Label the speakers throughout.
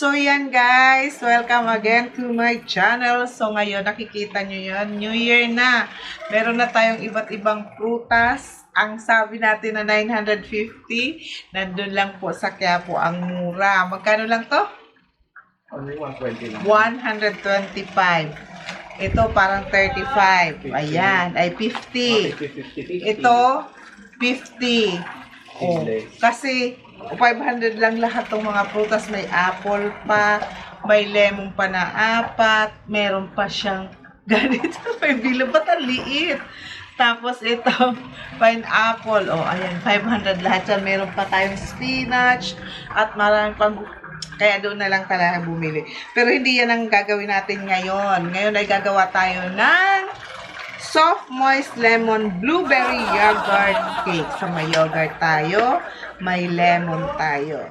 Speaker 1: So yan guys, welcome again to my channel. So ngayon nakikita nyo yun, New Year na. Meron na tayong iba't ibang prutas. Ang sabi natin na 950, nandun lang po sa Quiapo ang mura. Magkano lang to?
Speaker 2: Only 120 lang.
Speaker 1: 125. Ito parang 35. Ayan, ay 50.
Speaker 2: 50, 50, 50.
Speaker 1: Ito, 50. Oh,
Speaker 2: Hindi.
Speaker 1: Kasi 500 lang lahat ng mga prutas. May apple pa, may lemon pa na apat, meron pa siyang ganito. May bilo. Ba't ang liit? Tapos ito, pineapple. Oh, ayan, 500 lahat yan. Meron pa tayong spinach at marami pang kaya doon na lang talaga bumili. Pero hindi yan ang gagawin natin ngayon. Ngayon ay gagawa tayo ng soft moist lemon blueberry yogurt cake. So may yogurt tayo, may lemon tayo.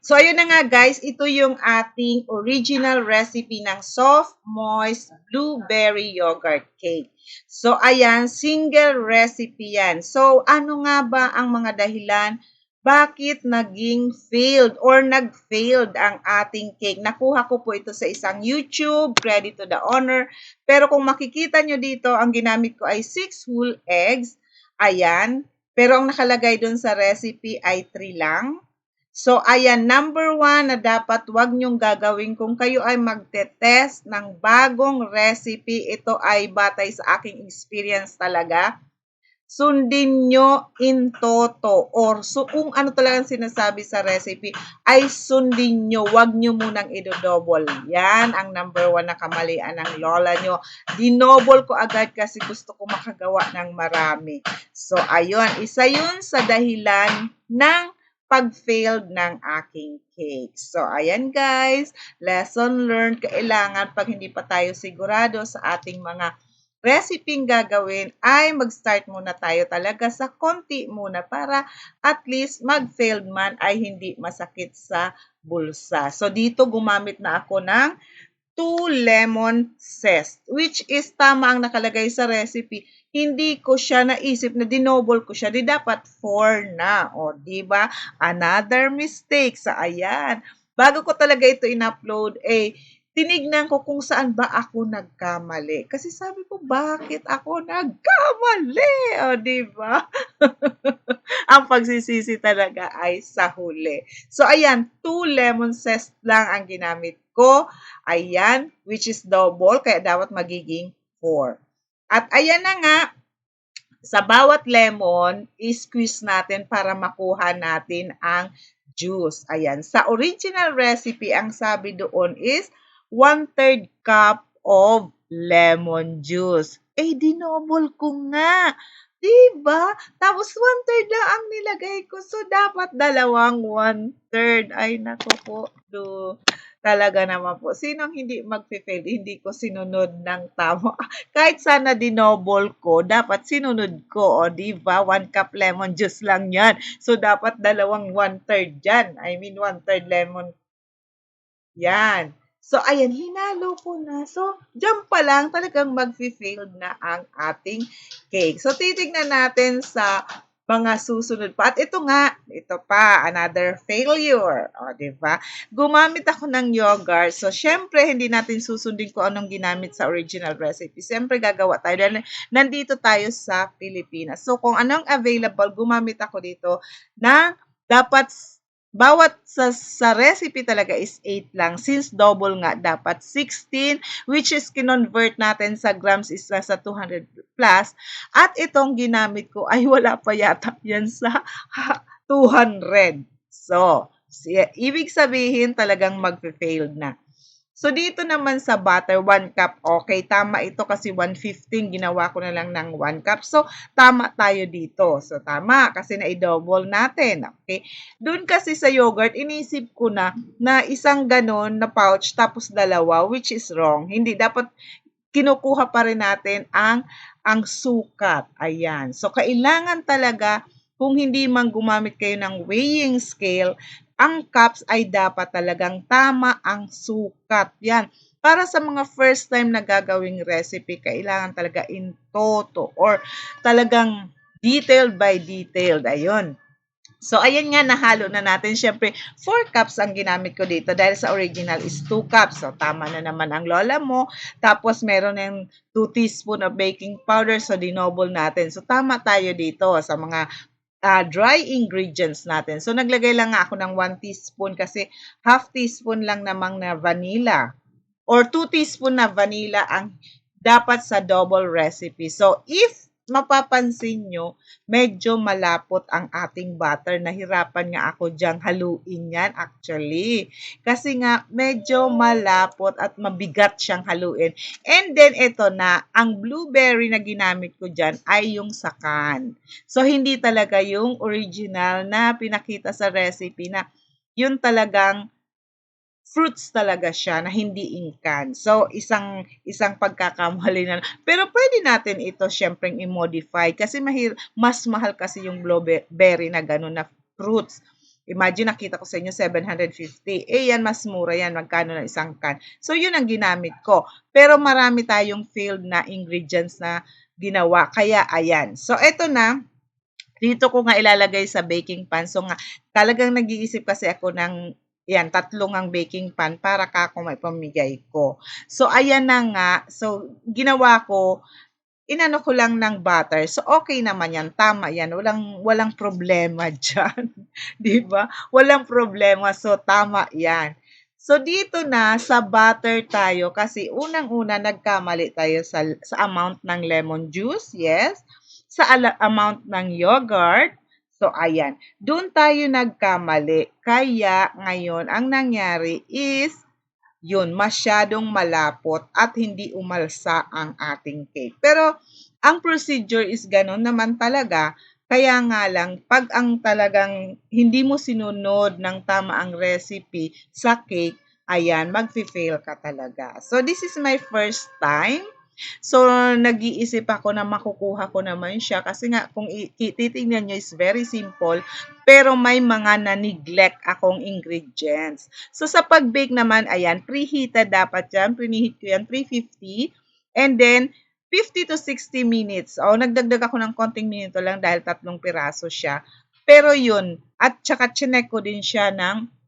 Speaker 1: So ayun na nga guys, ito yung ating original recipe ng soft moist blueberry yogurt cake. So ayan, single recipe yan. So ano nga ba ang mga dahilan bakit naging failed or nag-failed ang ating cake. Nakuha ko po ito sa isang YouTube, credit to the owner. Pero kung makikita nyo dito, ang ginamit ko ay 6 whole eggs. Ayan. Pero ang nakalagay dun sa recipe ay 3 lang. So, ayan, number one na dapat wag nyong gagawin kung kayo ay magte-test ng bagong recipe. Ito ay batay sa aking experience talaga sundin nyo in toto or so, kung ano talagang sinasabi sa recipe ay sundin nyo. Huwag nyo munang idodouble. Yan ang number one na kamalian ng lola nyo. Dinouble ko agad kasi gusto ko makagawa ng marami. So, ayun. Isa yun sa dahilan ng pag-failed ng aking cake. So, ayan guys. Lesson learned. Kailangan pag hindi pa tayo sigurado sa ating mga recipe gagawin ay mag-start muna tayo talaga sa konti muna para at least mag-failed man ay hindi masakit sa bulsa. So, dito gumamit na ako ng 2 lemon zest, which is tama ang nakalagay sa recipe. Hindi ko siya naisip na dinoble ko siya. Di dapat 4 na. O, di ba? Another mistake sa ayan. Bago ko talaga ito in-upload, eh, tinignan ko kung saan ba ako nagkamali. Kasi sabi ko, bakit ako nagkamali? O, di ba? ang pagsisisi talaga ay sa huli. So, ayan, two lemon zest lang ang ginamit ko. Ayan, which is double, kaya dapat magiging 4. At ayan na nga, sa bawat lemon, i-squeeze natin para makuha natin ang juice. Ayan, sa original recipe, ang sabi doon is 1-3 cup of lemon juice. Eh, dinobol ko nga. Diba? Tapos 1-3 lang ang nilagay ko. So, dapat dalawang 1-3. Ay, naku po. Do. Talaga naman po. Sinong hindi magpe-fail? Hindi ko sinunod ng tama. Kahit sana dinobol ko, dapat sinunod ko. O, diba? 1 cup lemon juice lang yan. So, dapat dalawang 1-3 dyan. I mean, 1-3 lemon. Yan. So, ayan, hinalo ko na. So, dyan pa lang talagang mag-fail na ang ating cake. So, titignan natin sa mga susunod pa. At ito nga, ito pa, another failure. O, di ba? Gumamit ako ng yogurt. So, syempre, hindi natin susundin kung anong ginamit sa original recipe. Syempre, gagawa tayo. Dahil nandito tayo sa Pilipinas. So, kung anong available, gumamit ako dito na dapat bawat sa, sa recipe talaga is 8 lang. Since double nga, dapat 16, which is kinonvert natin sa grams is nasa 200 plus. At itong ginamit ko ay wala pa yata yan sa 200. So, ibig sabihin talagang magpe-failed na. So, dito naman sa butter, 1 cup, okay, tama ito kasi 115, ginawa ko na lang ng 1 cup. So, tama tayo dito. So, tama kasi na-double natin, okay? Doon kasi sa yogurt, inisip ko na na isang ganon na pouch tapos dalawa, which is wrong. Hindi, dapat kinukuha pa rin natin ang, ang sukat. Ayan. So, kailangan talaga kung hindi man gumamit kayo ng weighing scale, ang cups ay dapat talagang tama ang sukat. Yan. Para sa mga first time na gagawing recipe, kailangan talaga in toto or talagang detailed by detailed. Ayun. So, ayan nga, nahalo na natin. Siyempre, 4 cups ang ginamit ko dito dahil sa original is 2 cups. So, tama na naman ang lola mo. Tapos, meron ng 2 teaspoon of baking powder. So, dinoble natin. So, tama tayo dito sa mga ah, dry ingredients natin. So, naglagay lang ako ng 1 teaspoon kasi half teaspoon lang namang na vanilla or 2 teaspoon na vanilla ang dapat sa double recipe. So, if mapapansin nyo, medyo malapot ang ating butter. Nahirapan nga ako dyang haluin yan actually. Kasi nga, medyo malapot at mabigat siyang haluin. And then, ito na, ang blueberry na ginamit ko dyan ay yung sakan. So, hindi talaga yung original na pinakita sa recipe na yun talagang fruits talaga siya na hindi inkan. So, isang isang pagkakamali na. Pero pwede natin ito syempre i-modify kasi mahir, mas mahal kasi yung blueberry na gano'n na fruits. Imagine, nakita ko sa inyo 750. Eh, yan, mas mura yan. Magkano na isang can. So, yun ang ginamit ko. Pero marami tayong filled na ingredients na ginawa. Kaya, ayan. So, eto na. Dito ko nga ilalagay sa baking pan. So, nga, talagang nag-iisip kasi ako ng yan, tatlong ang baking pan para kako may pamigay ko. So, ayan na nga. So, ginawa ko, inano ko lang ng butter. So, okay naman yan. Tama yan. Walang, walang problema dyan. Di ba? Walang problema. So, tama yan. So, dito na sa butter tayo kasi unang-una nagkamali tayo sa, sa amount ng lemon juice. Yes. Sa amount ng yogurt. So, ayan. Doon tayo nagkamali. Kaya, ngayon, ang nangyari is, yun, masyadong malapot at hindi umalsa ang ating cake. Pero, ang procedure is ganun naman talaga. Kaya nga lang, pag ang talagang hindi mo sinunod ng tama ang recipe sa cake, ayan, mag-fail ka talaga. So, this is my first time. So, nag-iisip ako na makukuha ko naman siya kasi nga kung i- i- titingnan nyo is very simple pero may mga na-neglect akong ingredients. So, sa pag-bake naman, ayan, preheated dapat yan. Preheat ko yan 350 and then 50 to 60 minutes. O, nagdagdag ako ng konting minuto lang dahil tatlong piraso siya. Pero yun, at saka chinek din siya ng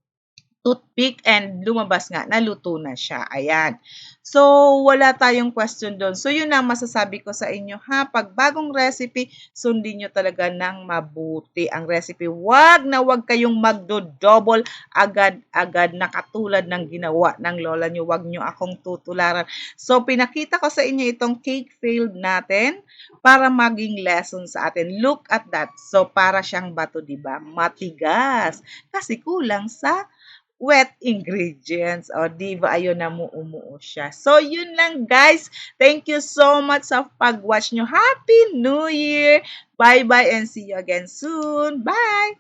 Speaker 1: toothpick and lumabas nga, naluto na siya. Ayan. So, wala tayong question doon. So, yun ang masasabi ko sa inyo ha. Pag bagong recipe, sundin nyo talaga ng mabuti ang recipe. Wag na wag kayong magdo-double agad-agad na katulad ng ginawa ng lola nyo. Wag nyo akong tutularan. So, pinakita ko sa inyo itong cake failed natin para maging lesson sa atin. Look at that. So, para siyang bato, di ba? Matigas. Kasi kulang sa wet ingredients. O, di ba? Ayun na umuo siya. So, yun lang guys. Thank you so much sa pag-watch nyo. Happy New Year! Bye-bye and see you again soon. Bye!